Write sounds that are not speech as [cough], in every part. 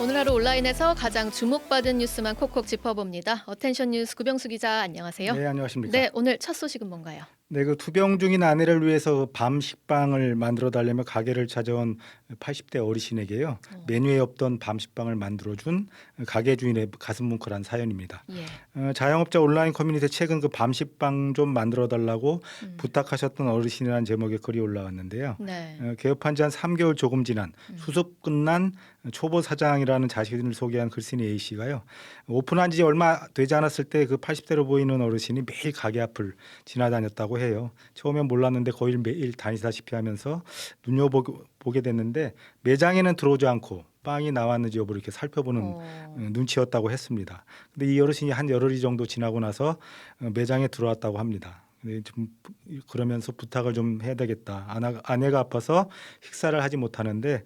오늘 하루 온라인에서 가장 주목받은 뉴스만 콕콕 짚어봅니다. 어텐션 뉴스 구병수 기자 안녕하세요. 네, 안녕하십니까. 네, 오늘 첫 소식은 뭔가요? 네, 그 투병 중인 아내를 위해서 밤 식빵을 만들어 달라며 가게를 찾아온 80대 어르신에게요. 어. 메뉴에 없던 밤 식빵을 만들어 준 가게 주인의 가슴 뭉클한 사연입니다. 예. 어, 자영업자 온라인 커뮤니티에 최근 그 밤 식빵 좀 만들어 달라고 음. 부탁하셨던 어르신이라는 제목의 글이 올라왔는데요. 네. 어, 개업한 지 한 3개월 조금 지난 음. 수습 끝난 초보 사장이라는 자신을 소개한 글쓴이 A 씨가요. 오픈한 지 얼마 되지 않았을 때 그 80대로 보이는 어르신이 매일 가게 앞을 지나다녔다고 해요. 처음엔 몰랐는데 거의 매일 다니다시피 하면서 눈여보게 됐는데 매장에는 들어오지 않고 빵이 나왔는지 여부를 이렇게 살펴보는 어. 어, 눈치였다고 했습니다. 근데 이 어르신이 한 열흘이 정도 지나고 나서 어, 매장에 들어왔다고 합니다. 좀 부- 그러면서 부탁을 좀 해야 되겠다. 아내가 아파서 식사를 하지 못하는데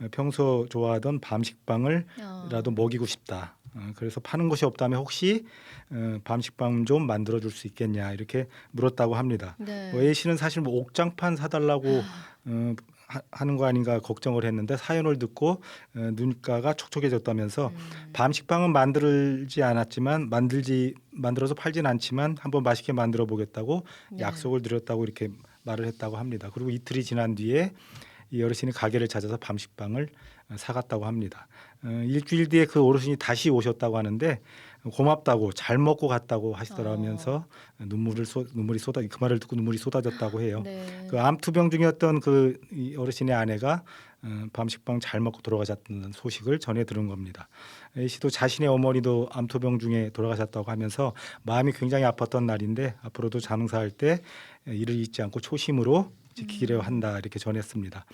어, 평소 좋아하던 밤식빵을 어. 라도 먹이고 싶다. 어, 그래서 파는 곳이 없다면 혹시 어, 밤식빵 좀 만들어 줄 수 있겠냐 이렇게 물었다고 합니다. 네. 어, A 씨는 사실 뭐 옥장판 사달라고 아, 어, 하, 하는 거 아닌가 걱정을 했는데 사연을 듣고 어, 눈가가 촉촉해졌다면서 음. 밤식빵은 만들지 않았지만 만들지 만들어서 팔진 않지만 한번 맛있게 만들어 보겠다고 네. 약속을 드렸다고 이렇게 말을 했다고 합니다. 그리고 이틀이 지난 뒤에 이 어르신이 가게를 찾아서 밤식빵을 어, 사갔다고 합니다. 어, 일주일 뒤에 그 어르신이 다시 오셨다고 하는데 고맙다고 잘 먹고 갔다고 하시더라면서 눈물을 쏟 눈물이 쏟아 그 말을 듣고 눈물이 쏟아졌다고 해요. 네. 그 암투병 중이었던 그이 어르신의 아내가 어, 밤식빵 잘 먹고 돌아가셨다는 소식을 전해 들은 겁니다. A 씨도 자신의 어머니도 암투병 중에 돌아가셨다고 하면서 마음이 굉장히 아팠던 날인데 앞으로도 장사할 때 이를 잊지 않고 초심으로 지키기로 한다 이렇게 전했습니다.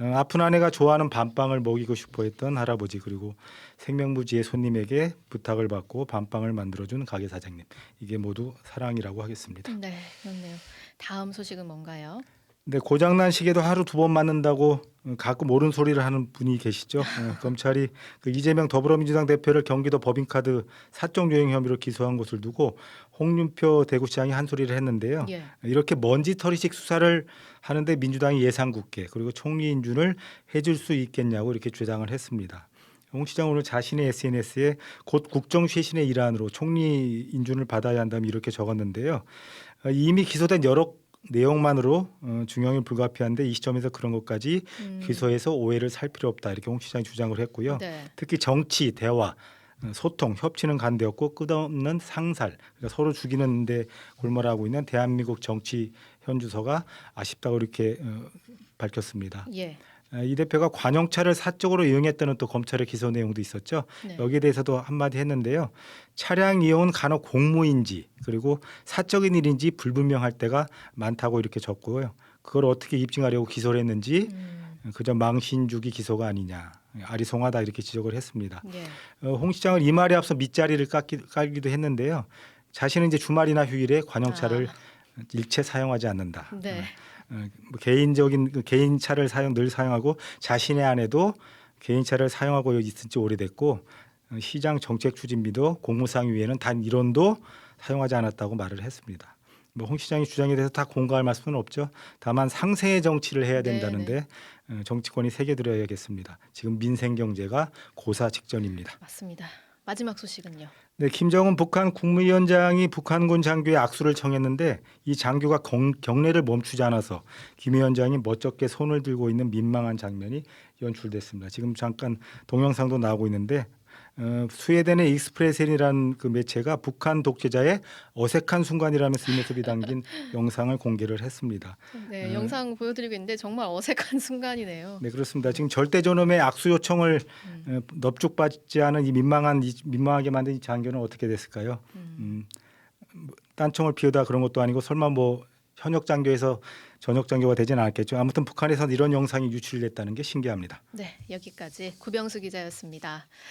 어, 아픈 아내가 좋아하는 밤빵을 먹이고 싶어했던 할아버지 그리고 생명부지의 손님에게 부탁을 받고 밤빵을 만들어준 가게 사장님 이게 모두 사랑이라고 하겠습니다. 네, 그렇네요. 다음 소식은 뭔가요? 근데 고장난 시계도 하루 두 번 맞는다고 어, 가끔 옳은 소리를 하는 분이 계시죠. 어, [laughs] 검찰이 그 이재명 더불어민주당 대표를 경기도 법인카드 사적 유행 혐의로 기소한 것을 두고 홍윤표 대구시장이 한 소리를 했는데요. 예. 이렇게 먼지털이식 수사를 하는데 민주당이 예상국회 그리고 총리 인준을 해줄 수 있겠냐고 이렇게 주장을 했습니다. 홍 시장 오늘 자신의 SNS에 곧 국정 쇄신의 일환으로 총리 인준을 받아야 한다면 이렇게 적었는데요. 어, 이미 기소된 여러 내용만으로 어, 중형이 불가피한데 이 시점에서 그런 것까지 음. 기소해서 오해를 살 필요 없다 이렇게 홍 시장이 주장을 했고요. 네. 특히 정치, 대화, 어, 소통, 협치는 간대였고 끝없는 상살, 그러니까 서로 죽이는데 골몰하고 있는 대한민국 정치 현주소가 아쉽다고 이렇게 어, 밝혔습니다. 예. 어, 이 대표가 관용차를 사적으로 이용했다는 또 검찰의 기소 내용도 있었죠. 네. 여기에 대해서도 한마디 했는데요. 차량 이용은 간혹 공무인지 그리고 사적인 일인지 불분명할 때가 많다고 이렇게 적고요. 그걸 어떻게 입증하려고 기소를 했는지 음. 그저 망신주기 기소가 아니냐 아리송하다 이렇게 지적을 했습니다. 예. 어, 홍 시장은 이 말에 앞서 밑자리를 깎기, 깔기도 했는데요. 자신은 이제 주말이나 휴일에 관용차를 일체 사용하지 않는다. 네. 어, 뭐 개인적인 그 개인 차를 사용 늘 사용하고 자신의 아내도 개인 차를 사용하고 있은 지 오래됐고 어, 시장 정책 추진비도 공무상 위에는 단 1원도 사용하지 않았다고 말을 했습니다. 뭐 홍 시장의 주장에 대해서 다 공감할 말씀은 없죠. 다만 상생의 정치를 해야 네, 된다는데 어, 정치권이 새겨들어야겠습니다. 지금 민생 경제가 고사 직전입니다. 맞습니다. 마지막 소식은요. 네, 김정은 북한 국무위원장이 북한군 장교의 악수를 청했는데 이 장교가 경, 경례를 멈추지 않아서 김 위원장이 멋쩍게 손을 들고 있는 민망한 장면이 연출됐습니다. 지금 잠깐 동영상도 나오고 있는데 어, 스웨덴의 익스프레센이라는 그 매체가 북한 독재자의 어색한 순간이라면서 이 모습이 담긴 [laughs] 영상을 공개를 했습니다. 네, 네. 영상 보여드리고 있는데 정말 어색한 [laughs] 순간이네요. 네 그렇습니다. 지금 절대 존엄의 악수 요청을 음. 어, 넙죽받지 않은 이 민망한 이, 민망하게 만든 이 장교는 어떻게 됐을까요? 음. 음, 뭐 딴청을 피우다 그런 것도 아니고 설마 뭐 현역 장교에서 전역 장교가 되지는 않았겠죠. 아무튼 북한에서 이런 영상이 유출됐다는 게 신기합니다. 네, 여기까지 구병수 기자였습니다.